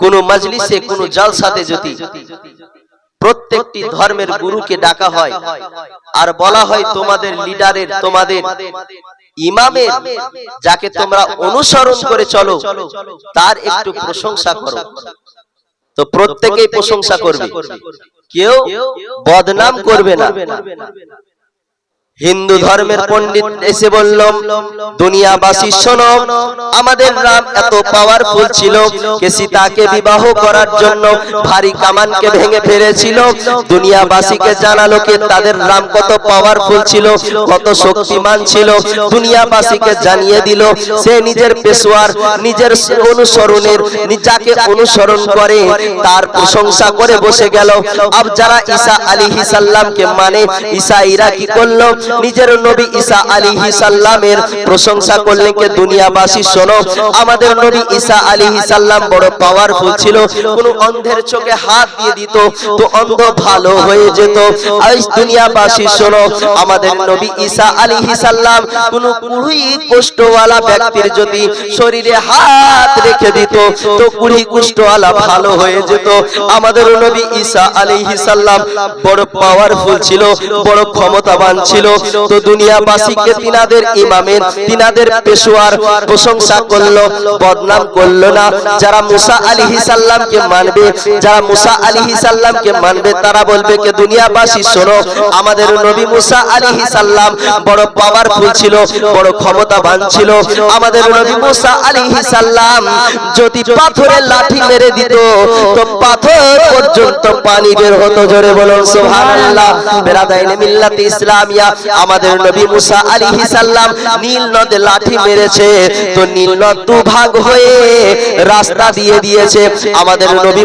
কোন মজলিসে কোন জলসাতে যদি প্রত্যেকটি ধর্মের গুরুকে ডাকা হয় আর বলা হয় তোমাদের লিডারের তোমাদের ইমামের যাকে তোমরা অনুসরণ করে চলো তার একটু প্রশংসা করো। তো প্রত্যেকেই প্রশংসা করবে। কেউ বদনাম করবে না। হিন্দু ধর্মের পণ্ডিত এসে বলল দুনিয়াবাসী শোনো আমাদের রাম এত পাওয়ারফুল ছিল কে সীতাকে বিবাহ করার জন্য ভারী কামানকে ভেঙে ফেলেছিল দুনিয়াবাসীকে জানালো কে তাদের রাম কত পাওয়ারফুল ছিল কত শক্তিমান ছিল দুনিয়াবাসীকে জানিয়ে দিল সে নিজের পেশোয়ার নিজের অনুসরণের যাকে অনুসরণ করে তার প্রশংসা করে বসে গেল। আব যারা ঈসা আলাইহিস সাল্লামকে মানে ঈসাইরা কি করল? নিজের নবী ঈসা আলাইহিস সাল্লামের প্রশংসা করলেন কে দুনিয়াবাসী শোনো? আমাদের নবী ঈসা আলাইহিস সাল্লাম বড় পাওয়ারফুল ছিল। কোন অন্ধের চোখে হাত দিয়ে দিত, তো অন্ধ ভালো হয়ে যেত। আজ দুনিয়াবাসী শোনো, আমাদের নবী ঈসা আলাইহিস সাল্লাম কোন কুড়ি কুষ্ঠওয়ালা ব্যক্তির যদি শরীরে হাত রেখে দিত, তো কুড়ি কুষ্ঠওয়ালা ভালো হয়ে যেত। আমাদের নবী ঈসা আলাইহিস সাল্লাম বড় পাওয়ারফুল ছিল, বড় ক্ষমতাবান ছিল। তো দুনিয়াবাসীকে তিনাদের ইমামের, তিনাদের পেশোয়ার প্রশংসা করল, বদনাম করল না। যারা মুসা আলাইহিস সাল্লামকে মানবে, যারা মুসা আলাইহিস সাল্লামকে মানবে, তারা বলবে কে, দুনিয়াবাসী, শোনো, আমাদের নবী মুসা আলাইহিস সাল্লাম বড় পাওয়ারফুল ছিল, বড় ক্ষমতাবান ছিল। আমাদের নবী মুসা আলাইহিস সাল্লাম যদি পাথরে লাঠি মেরে দিত, তো পাথর পর্যন্ত পানি বের হতো। জোরে বলুন, সুবহানাল্লাহ। বেরাদাইনে মিল্লাত ইসলামিয়া আমাদের নবী মুসা আলাইহিস সালাম নীল নদে লাঠি মেরেছে তো নীল নদ দুভাগ হয়ে রাস্তা দিয়ে দিয়েছে। আমাদের নবী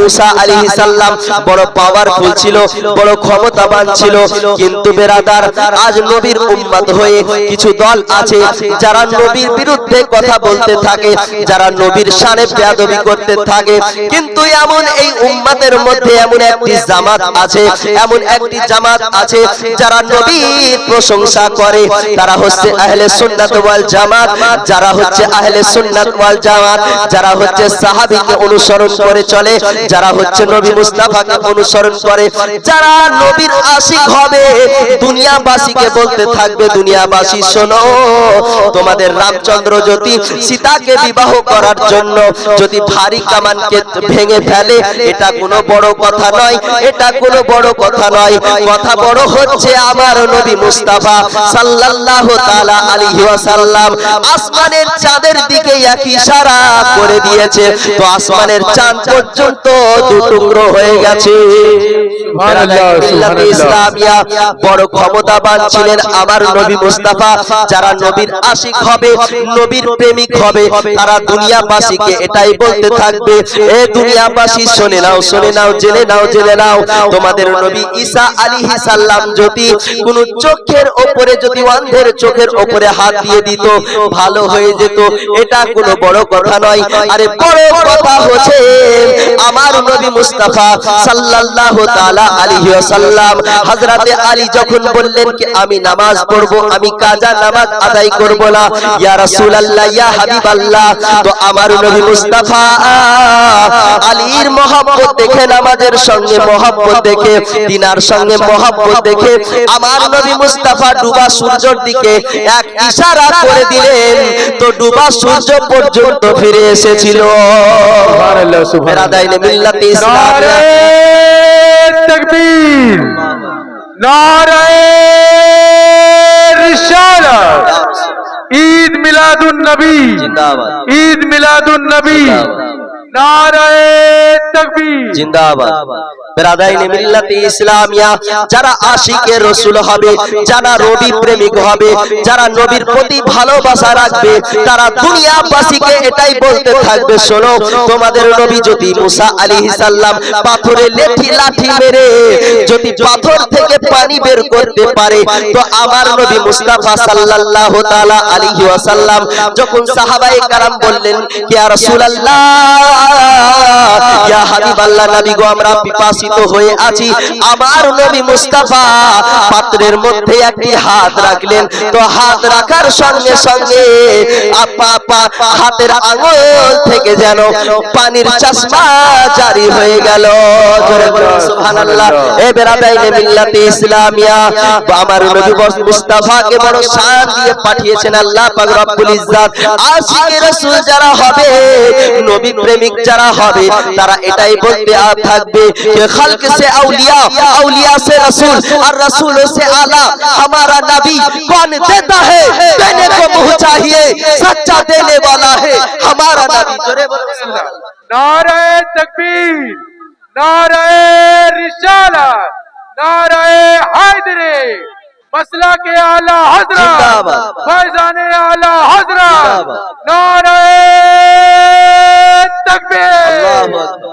মুসা আলাইহিস সালাম বড় পাওয়ারফুল ছিল বড় ক্ষমতাবান ছিল। কিন্তু বেরাদার আজ নবীর উম্মত হয়ে কিছু দল আছে যারা নবীর বিরুদ্ধে কথা বলতে থাকে যারা নবীর শানে বেয়াদবি করতে থাকে। কিন্তু এমন এই উম্মতের মধ্যে এমন একটি জামাত আছে এমন একটি জামাত আছে যারা নবীর প্রশংসা করে, তারা হচ্ছে আহলে সুন্নাত ওয়াল জামাত, যারা হচ্ছে আহলে সুন্নাত ওয়াল জামাত, যারা হচ্ছে সাহাবীকে অনুসরণ করে চলে, যারা হচ্ছে নবী মুস্তাফাকে অনুসরণ করে, যারা নবীর আশিক হবে, দুনিয়াবাসীকে বলতে থাকবে, দুনিয়াবাসী শোনো, তোমাদের রামচন্দ্র যদি সীতাকে বিবাহ করার জন্য যদি ভারী কামানকে ভেঙে ফেলে, এটা কোনো বড় কথা নয়, এটা কোনো বড় কথা নয়, কথা বড় হচ্ছে আমার নবী মুস্তাফা সাল্লাল্লাহু তাআলা আলাইহি ওয়াসাল্লাম আসমানের চাঁদের দিকে এক ইশারা করে দিয়েছে তো আসমানের চাঁদ পর্যন্ত দু টুকরো হয়ে গেছে। বড় ক্ষমতাবান ছিলেন আমার নবী মুস্তাফা। যারা নবীর আশিক হবে, নবীর প্রেমিক হবে, তারা দুনিয়াবাসীকে এটাই বলতে থাকবে, এ দুনিয়াবাসী নাও নাও, জেনে নাও জেনে নাও, তোমাদের নবী ঈসা যদি কোন চোখের যদি অন্ধের চোখের হাত দিয়ে দিত, ভালো হয়ে যেত, এটা কোনো বড় কথা নয়। আরে বড় কথা হচ্ছে, আমার নবী মুস্তাফা আলাইহি ওয়াসাল্লাম হযরতে আলী যখন বললেন কি আমি নামাজ পড়ব আমি কাজা নামাজ আদায় করব না ইয়া রাসূলুল্লাহ ইয়া হাবিবাল্লাহ তো আমার নবী মুস্তাফা আলীর মহব্বত দেখে নামাজের সঙ্গে মহব্বত দেখে দিনার সঙ্গে মহব্বত দেখে আমার নবী মুস্তাফা ডুবা সূর্যের দিকে এক ইশারা করে দিলেন তো ডুবা সূর্য পর্যন্ত ফিরে এসেছিল সুবহানাল্লাহ, সুবহানাল্লাহ। মিল্লাতে ইসলাম তকবীর ঈদ মিলাদুন নবী ঈদ মিলাদুন নবী নারায় তকবীর। জিন্দাবাদ। ইসলামিয়া, যারা আশিকে রসুল হবে, যারা রবি প্রেমিক হবে, যারা নবীর প্রতি ভালোবাসা রাখবে, তারা দুনিয়াবাসীকে এটাই বলতে থাকবে, শোনো, তোমাদের নবী যদি মুসা আলাইহিস সালাম পাথরে লেঠি লাঠি মেরে, যদি পাথর থেকে পানি বের করতে পারে, তো আমার নবী মুস্তাফা সাল্লাল্লাহু তাআলা আলাইহি ওয়াসাল্লাম যখন সাহাবায়ে কারাম বললেন, ইয়া রাসূলুল্লাহ, ইয়া হাবিবাল্লাহ, নবী গো, আমরা পিপাসী উদ্বাসিত হয়ে আছি। আমার নবী মুস্তাফা পাত্রের মধ্যে একটি হাত রাখলেন। তো হাত রাখার সঙ্গে সঙ্গে হাতের আঙুল থেকে যেন পানির চশমা জারি হয়ে গেল। যারা হবে প্রেমিক যারা হবে, তারা এটাই বলতে আ- থাকবে। खल्क से अलिया अलिया से रसूल और रसूलों से आला। हमारा नबी कौन देता है? देने को चाहिए सच्चा देने वाला है। हमारा नबी नारे तकबीर नारे रिशाला नारे हैदरे मसला के आला हजरा फैजान आला हजरा नारे तकबीर।